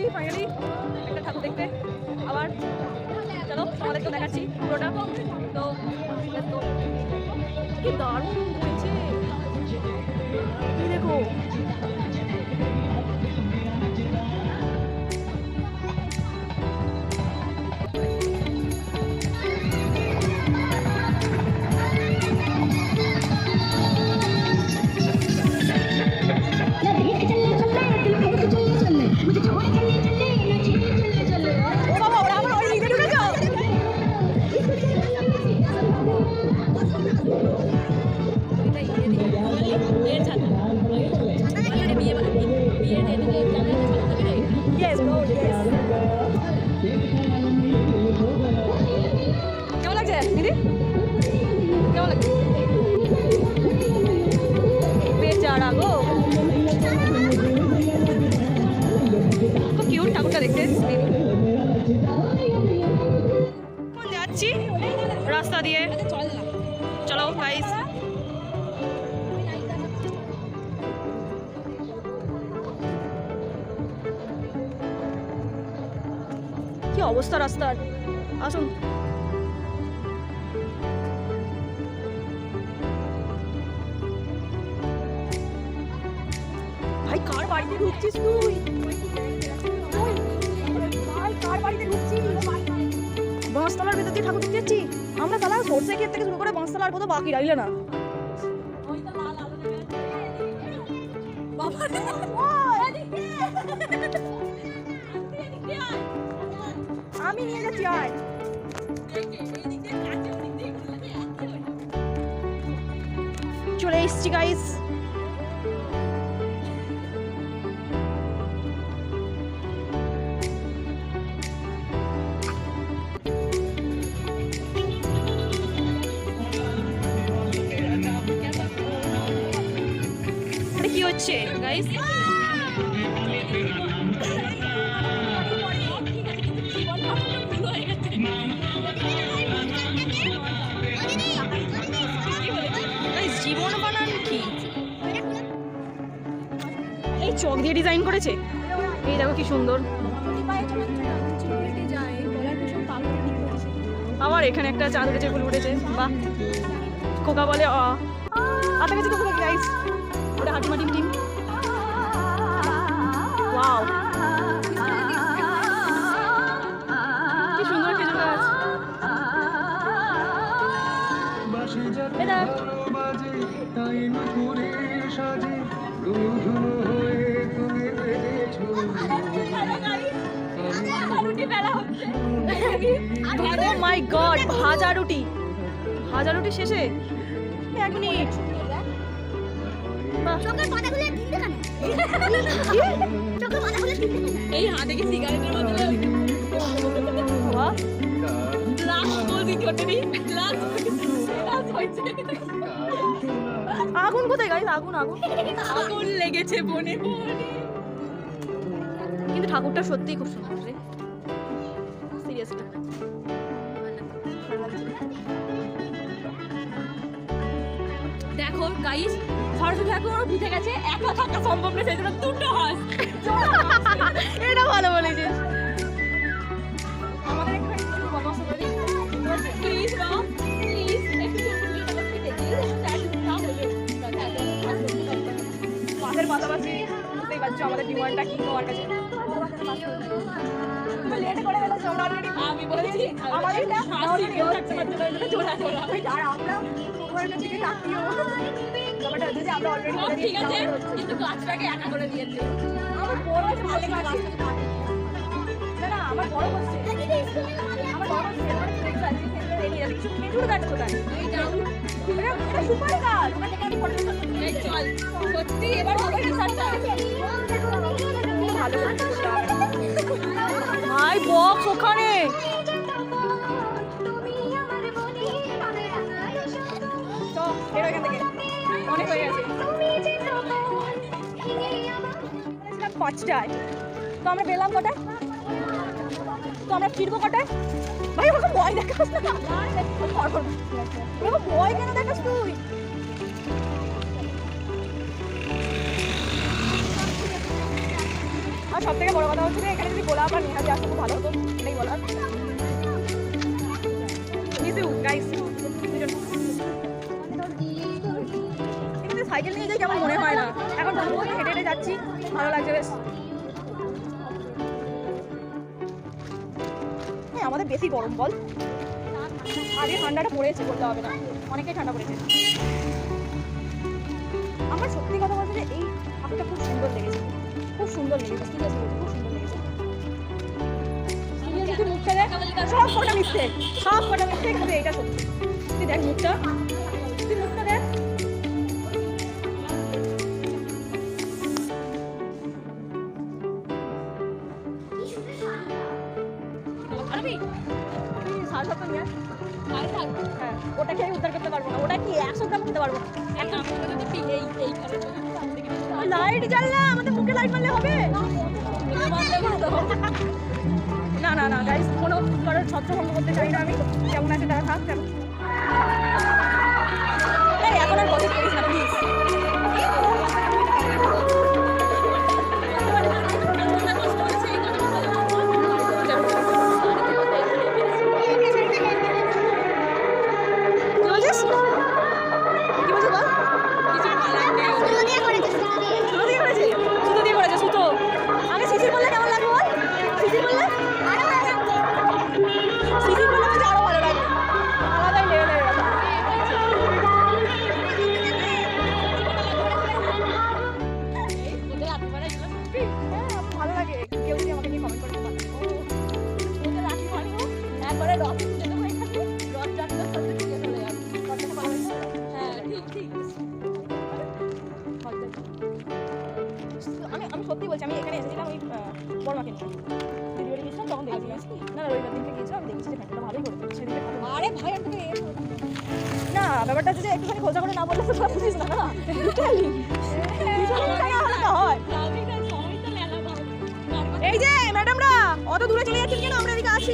এসেছি ফাইনালি একটা ঠাকুর দেখতে। আবার, চলো তোমাদেরকে দেখাচ্ছি পুরোটা। তো কি দারুণ হয়েছে দেখো কেমন লাগছে, দিদি? কেমন লাগছে? বেচারা গো। খুব কিউট ঠাকুরটা দেখতে রাস্তা দিয়ে। চলো গাইস কি অবস্থা রাস্তার? আসুন। ভাই কার বাড়িতে ঢুকছিস তুই? কার বাড়িতে ঢুকছিস? বাঁশতলার ভেতর দিয়ে ঠাকুর দেখতে যাচ্ছি আমরা তালা সর্ষে ক্ষেত থেকে শুরু করে বাঁশতলার কত বাকি রাইলে না। আমি নিয়ে যাচ্ছি আয় চলে এসছি গাইস এটা কি চক দিয়ে ডিজাইন করেছে? এই দেখো কি সুন্দর। আবার এখানে একটা চাঁদ উঠেছে, ফুল উঠেছে। বাহ। কোকা বলে অ হাতে কাছে তো খোকা গাইস ওটা হাঁটি মাটি গড ভাজা রুটি। ভাজা রুটি শেষে? এক মিনিট। এই হাতে কি সিগারেটের বদলে আগুন কোথায় গাইস আগুন আগুন। আগুন লেগেছে বনে বনে। কিন্তু ঠাকুরটা সত্যিই খুব সুন্দর রে। সিরিয়াসলি দেখো গাইস সরস্বতী ঠাকুর আমার গেছে একা থাকা সম্ভব না সেই জন্য দুটো হাস এটা ভালো বলেছিস। আমাদের একটু প্লিজ মা প্লিজ একটু মাছের পাশাপাশি বুঝতেই পারছ আমাদের ডিমান্ডটা কি তোমার কাছে? লেট করে ফেলেছো আমরা already। আমি বলেছি আমাদের না হচ্ছে। থাকতে পারছে না জোড়া জোড়া আর আমরা উপরের দিকে তাকিয়েও ব্যাপারটা হচ্ছে যে আমরা অলরেডি সব ঠিক আছে কিন্তু গাছটাকে একা করে দিয়েছে। আমার বড় আছে ভালো গাছ না না আমার বড় হচ্ছে। আমার বড় হচ্ছে আমার খেজুর গাছ রেডি আছে কিছু খেজুর গাছ কোথায়? এই এটা এটা গাছ। ওখান আমি ফটো চল সত্যি এবার হবে না ভালো ভাই বক্স ওখানে। অনেক হয়ে পাঁচটায়। তো তো ফিরবো কটায়? ভাই ওরকম ভয় দেখাস না। ভয় কেন দেখাস তুই? আর সব থেকে বড় কথা হচ্ছে এখানে যদি গোলাপ আর নেহাজি আসতে খুব ভালো হতো। এটাই বলার। কিন্তু সাইকেল নিয়ে যাই কেমন মনে হয় না, এখন হেঁটে হেঁটে যাচ্ছি, ভালো লাগছে বেশ। হ্যাঁ আমাদের বেশি গরম, বল। আগে ঠান্ডাটা পড়েছে, বলতে হবে না। অনেকটাই ঠান্ডা পড়েছে। আমার সত্যি কথা বলতে যে এই ঠাকুরটা খুব সুন্দর লেগেছে। সুন্দর লেগেছে হ্যাঁ খেয়ে উদ্ধার করতে পারব না ওটা কি একশো গ্রাম খেতে পারব না এই এইখানে ওই লাইট জ্বাললা আমাদের মুখে লাইট মারলে হবে। না না না গাইস কোনো কারোর ছত্রভঙ্গ করতে চাই না আমি। কেমন আছে, তারা থাক আরে ভাই না ব্যাপারটা হচ্ছে যে একটুখানি খোঁজা করে না বললে তো বুঝিস না হয়। এই যে ম্যাডামরা অত দূরে চলে যাচ্ছেন কেন? আমরা এদিকে আছি।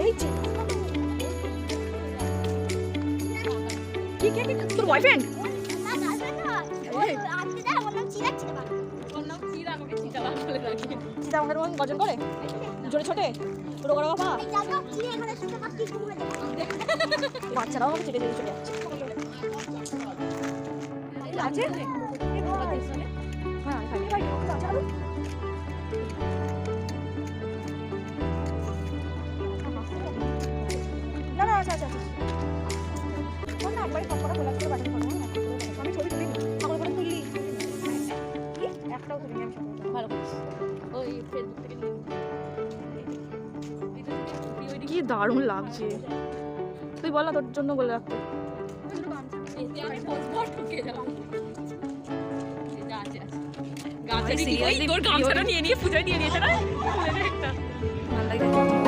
এই যে। কি কে কে তোর বয়ফ্রেন্ড রাখি মাথার আমাকে গর্জন করে? জোরে ছোটে? তোর বড় বাবা। বাচ্চারাও আমাকে চেটে চেটে চলে যাচ্ছে আছে ভাই। হ্যাঁ। দারুণ লাগছে। তুই বল না তোর জন্য বলে রাখতে গামছা নিয়ে নিয়ে পুজোয় নিয়ে নিয়েছে না ভালো লাগে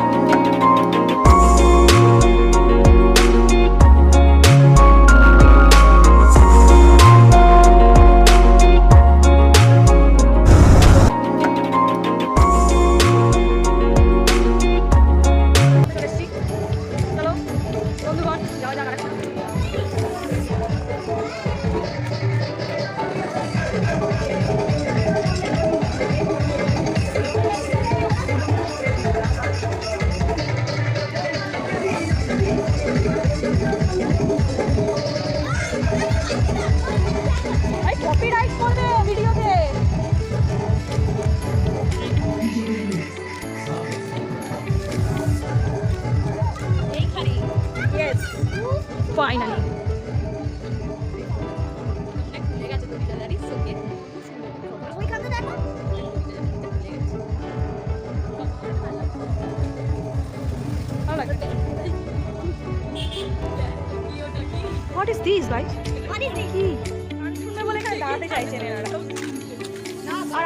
হোয়াট ইজ দিস ভাই কি গান শুনবে বলে এখানে দাঁড়াতে চাইছেন এনারা আর।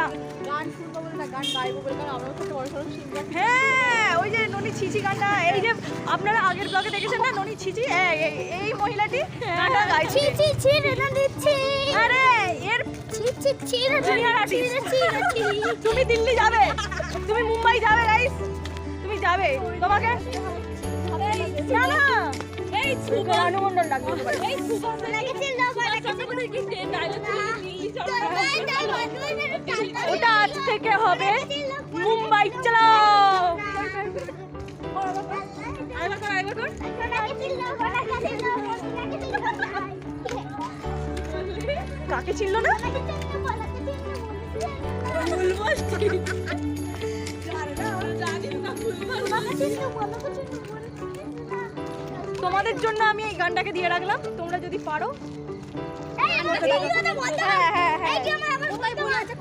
হ্যাঁ ওই যে ননি ছিচি গানটা এই যে আপনারা আগের ব্লগে দেখেছেন না ননি ছিচি? হ্যাঁ, এই- মহিলাটি গানটা গাইছে। আরে এর। তুমি দিল্লি যাবে। তুমি মুম্বাই যাবে গাইস তুমি যাবে। তোমাকে? না না। ওটা আজ থেকে হবে মুম্বাই চালাও কাকে চিনল না? না তোমাদের জন্য আমি এই গানটাকে দিয়ে রাখলাম। তোমরা যদি পারো।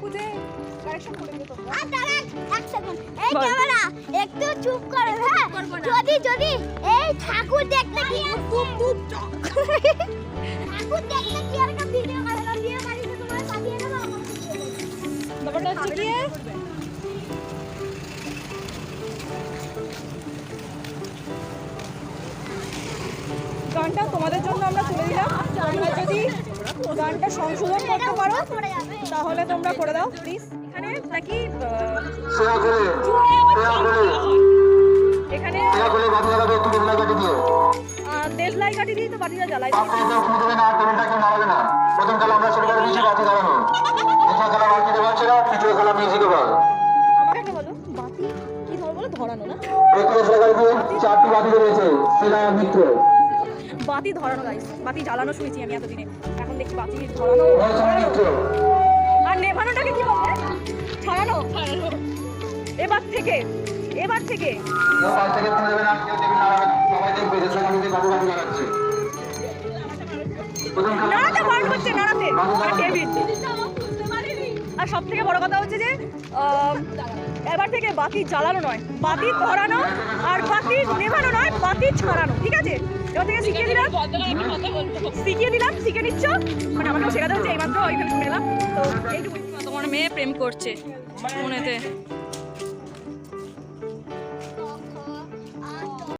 খুঁজে কারেকশন করে দিও তোমরা। এই ক্যামেরা একটু চুপ করো হ্যাঁ? যদি যদি এই ঠাকুর দেখতে কি চুপ চুপ ঠাকুর দেখতে কি আর ভিডিও করে না বাড়িতে তোমার পাঠিয়ে দেবো ব্যাপারটা হচ্ছে গানটা তোমাদের জন্য আমরা তুলে দিলাম। তোমরা যদি গানটা সংশোধন করতে পারো, তাহলে তোমরা করে দাও প্লিজ এখানে নাকি এখানে দেশলাই কাটি দিয়ে তো বাটিটা জ্বালাই। না ধরানো না? চারটি বাতি রয়েছে সেরা মিত্র। বাতি ধরানো গাইস বাতি জ্বালানো শুনেছি আমি এতদিনে। এখন দেখি বাতি ধরানো আর নেভানোটাকে কি বলবে ছড়ানো এবার থেকে এবার থেকে। নাড়াতে আর সব থেকে বড় কথা হচ্ছে যে এবার থেকে বাতি জ্বালানো নয়, বাতি ধরানো আর বাতি নেভানো নয়, বাতি ছড়ানো, ঠিক আছে? এবার থেকে শিখিয়ে দিলাম। শিখিয়ে দিলাম শিখে নিচ্ছ। মানে আমাকেও শেখাতে হচ্ছে এইমাত্র ওইখানে শুনে এলাম তো এইটুকু তোমার মেয়ে প্রেম করছে মনেতে।